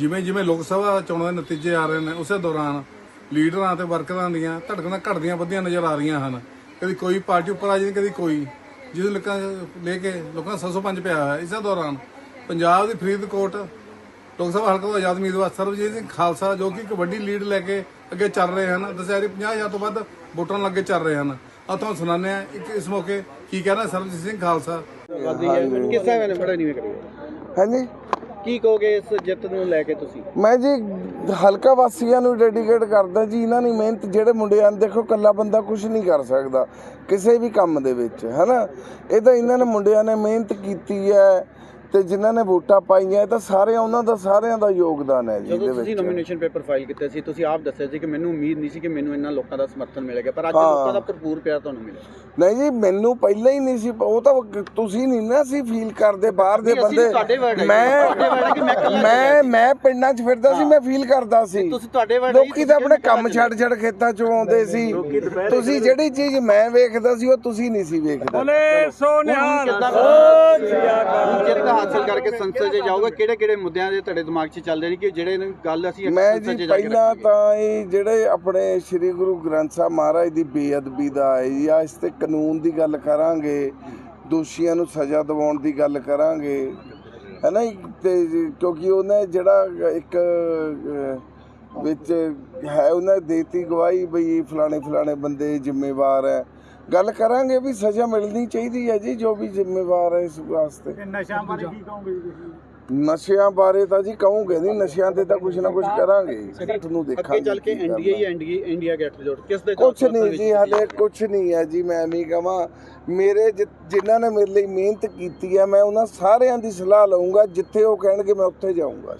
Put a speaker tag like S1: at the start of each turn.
S1: ਜਿਵੇਂ ਜਿਵੇਂ ਲੋਕ ਸਭਾ ਚੋਣਾਂ ਦੇ ਨਤੀਜੇ ਆ ਰਹੇ ਨੇ ਉਸੇ ਦੌਰਾਨ ਲੀਡਰਾਂ ਤੇ ਵਰਕਰਾਂ ਦੀਆਂ ਧੜਕਣਾਂ ਘਟਦੀਆਂ ਵੱਧਦੀਆਂ ਨਜ਼ਰ ਆ ਰਹੀਆਂ ਹਨ। ਕਦੀ ਕੋਈ ਪਾਰਟੀ ਉੱਪਰ ਆ ਜਾਂਦੀ ਕਦੀ ਕੋਈ। ਜਿਹਦੇ ਲੋਕਾਂ ਲੈ ਕੇ ਲੋਕਾਂ ਦਾ 705 ਪਿਆ ਹੋਇਆ। ਇਸੇ ਦੌਰਾਨ ਪੰਜਾਬ ਦੀ ਫਰੀਦਕੋਟ ਲੋਕ ਸਭਾ ਹਲਕਾ ਤੋਂ ਆਜ਼ਾਦ ਉਮੀਦਵਾਰ ਸਰਬਜੀਤ ਸਿੰਘ ਖਾਲਸਾ ਜੋ ਕਿ ਇੱਕ ਵੱਡੀ ਲੀਡ ਲੈ ਕੇ ਅੱਗੇ ਚੱਲ ਰਹੇ ਹਨ ਦਸਹਿਰੇ 50000 ਤੋਂ ਵੱਧ ਵੋਟਾਂ ਨਾਲ ਅੱਗੇ ਚੱਲ ਰਹੇ ਹਨ। ਆ ਤੁਹਾਨੂੰ ਸੁਣਾਉਂਦੇ ਆ ਇੱਕ ਇਸ ਮੌਕੇ ਕੀ ਕਹਿਣਾ ਸਰਬਜੀਤ ਸਿੰਘ ਖਾਲਸਾ।
S2: ਕਿਸ ਤਰ੍ਹਾਂ ਬੜਾ ਨਹੀਂ ਕਰੀ?
S3: ਹਾਂਜੀ।
S2: ਕੀ ਕਹੋਗੇ ਇਸ ਜਿੱਤ ਨੂੰ ਲੈ ਕੇ ਤੁਸੀਂ?
S3: ਮੈਂ ਜੀ ਹਲਕਾ ਵਾਸੀਆਂ ਨੂੰ ਡੈਡੀਕੇਟ ਕਰਦਾ ਜੀ, ਇਹਨਾਂ ਦੀ ਮਿਹਨਤ, ਜਿਹੜੇ ਮੁੰਡਿਆਂ ਨੂੰ ਦੇਖੋ ਕੱਲਾ ਬੰਦਾ ਕੁਝ ਨਹੀਂ ਕਰ ਸਕਦਾ ਕਿਸੇ ਵੀ ਕੰਮ ਦੇ ਵਿੱਚ, ਹੈਨਾ? ਇਹ ਤਾਂ ਇਹਨਾਂ ਨੇ ਮੁੰਡਿਆਂ ਨੇ ਮਿਹਨਤ ਕੀਤੀ ਹੈ। ਤੇ ਜਿਨ੍ਹਾਂ ਨੇ ਵੋਟਾਂ ਪਾਈਆਂ ਇਹ ਤਾਂ ਸਾਰੇ ਉਹਨਾਂ ਦਾ ਸਾਰਿਆਂ ਦਾ ਯੋਗਦਾਨ ਹੈ ਜੀ
S2: ਜਦੋਂ
S3: ਇਹਦੇ
S2: ਤੁਸੀਂ
S3: ਵਿੱਚ।
S2: ਨੋਮੀਨੇਸ਼ਨ ਪੇਪਰ ਫਾਈਲ ਕੀਤੇ ਸੀ ਤੁਸੀਂ ਆਪ ਦੱਸਿਆ ਸੀ ਕਿ ਮੈਨੂੰ ਉਮੀਦ ਨਹੀਂ ਸੀ ਕਿ ਮੈਨੂੰ ਇੰਨਾ ਲੋਕਾਂ ਦਾ ਸਮਰਥਨ ਮਿਲੇਗਾ ਪਰ ਅੱਜ
S3: ਹਾਂ।
S2: ਲੋਕਾਂ ਦਾ ਭਰਪੂਰ ਪਿਆਰ ਤੁਹਾਨੂੰ ਮਿਲਿਆ।
S3: ਨਹੀਂ ਜੀ ਮੈਨੂੰ ਪਹਿਲਾਂ ਹੀ ਨਹੀਂ ਸੀ ਉਹ ਤਾਂ ਤੁਸੀਂ ਨਹੀਂ ਨਾ ਸੀ ਫੀਲ ਕਰਦੇ ਬਾਹਰ ਦੇ
S2: ਨਹੀਂ, ਅਸੀਂ ਤੁਹਾਡੇ word
S3: ਬੰਦੇ
S2: ਹੈ,
S3: ਮੈਂ
S2: ਤੁਹਾਡੇ ਕਿ ਮੈਂ ਇਕੱਲਾ
S3: ਮੈਂ ਮੈਂ ਪਿੰਡਾਂ 'ਚ ਫਿਰਦਾ ਸੀ ਮੈਂ ਫੀਲ ਕਰਦਾ ਸੀ।
S2: ਤੁਸੀਂ ਤੁਹਾਡੇ ਹੈ ਜੀ,
S3: ਲੋਕੀ ਤਾਂ ਆਪਣੇ ਕੰਮ ਛੱਡ ਛੱਡ ਖੇਤਾਂ 'ਚੋਂ ਆਉਂਦੇ ਸੀ। ਤੁਸੀਂ ਜਿਹੜੀ ਚੀਜ਼ ਮੈਂ ਵੇਖਦਾ ਸੀ ਉਹ ਤੁਸੀਂ ਨਹੀਂ ਸੀ ਵੇਖਦੇ।
S2: ਹੁਣ ਜਿੱਤ ਹਾਸਲ ਕਰਕੇ ਸੰਸਦ 'ਚ ਜਾਓਗੇ ਕਿਹੜੇ ਕਿਹੜੇ ਮੁੱਦਿਆਂ ਦੇ ਤੁਹਾਡੇ ਦਿਮਾਗ 'ਚ ਚੱਲਦੇ ਨੇ ਕਿ ਜਿਹੜੇ ਨੇ ਗੱਲ ਅਸੀਂ
S3: ਮੈਂ ਜੀ ਪਹਿਲਾਂ? ਤਾਂ ਇਹ ਜਿਹੜੇ ਆਪਣੇ ਸ੍ਰੀ ਗੁਰੂ ਗ੍ਰੰਥ ਸਾਹਿਬ ਮਹਾਰਾਜ ਦੀ ਬੇਅਦਬੀ ਦਾ ਹੈ ਜਾਂ ਇਸ ਤੇ ਕਾਨੂੰਨ ਦੀ ਗੱਲ ਕਰਾਂਗੇ ਦੋਸ਼ੀਆਂ ਨੂੰ ਸਜ਼ਾ ਦਿਵਾਉਣ ਦੀ ਗੱਲ ਕਰਾਂਗੇ ਹੈਨਾ ਜੀ, ਤੇ ਕਿਉਂਕਿ ਉਹਨੇ ਜਿਹੜਾ ਇੱਕ ਵਿੱਚ ਹੈ ਉਹਨੇ ਦੇਤੀ ਗਵਾਹੀ ਬਈ ਫਲਾਣੇ ਫਲਾਣੇ ਬੰਦੇ ਜ਼ਿੰਮੇਵਾਰ ਹੈ। ਗੱਲ ਕਰਾਂਗੇ ਵੀ ਸਜ਼ਾ ਮਿਲਣੀ ਚਾਹੀਦੀ ਹੈ ਜੀ ਜੋ ਵੀ ਜ਼ਿੰਮੇਵਾਰ ਹੈ ਇਸ ਵਾਸਤੇ।
S4: ਨਸ਼ਿਆਂ ਬਾਰੇ ਕੀ ਕਹੋਗੇ ਜੀ ਤੁਸੀਂ?
S3: ਨਸ਼ਿਆਂ ਬਾਰੇ ਤਾਂ ਜੀ ਕਹੂੰਗੇ ਨਹੀਂ ਨਸ਼ਿਆਂ ਤੇ ਤਾਂ ਕੁਝ ਨਾ ਕੁਝ ਕਰਾਂਗੇ। ਤੁਹਾਨੂੰ
S2: ਅੱਗੇ
S3: ਦੇਖਾਂਗੇ
S2: ਚੱਲ ਕੇ
S3: ਕਰਨਾ।
S2: ਐਨਡੀਏ ਇੰਡੀਆ ਇੰਡੀਆ ਗੈਟਜੋੜ ਕਿਸ ਦੇ
S3: ਕੁਛ
S2: ਸਮਰਥਨ
S3: ਨਹੀਂ ਜੀ ਹਲੇ ਕੁਛ ਨਹੀਂ ਹੈ ਜੀ ਮੈਂ ਐਵੇਂ ਕਹਾਂ। ਮੇਰੇ ਜਿਨ੍ਹਾਂ ਨੇ ਮੇਰੇ ਲਈ ਮਿਹਨਤ ਕੀਤੀ ਹੈ ਮੈਂ ਉਹਨਾਂ ਸਾਰਿਆਂ ਦੀ ਸਲਾਹ ਲਵਾਂਗਾ ਜਿੱਥੇ ਉਹ ਕਹਿਣਗੇ ਮੈਂ ਉੱਥੇ ਜਾਊਂਗਾ।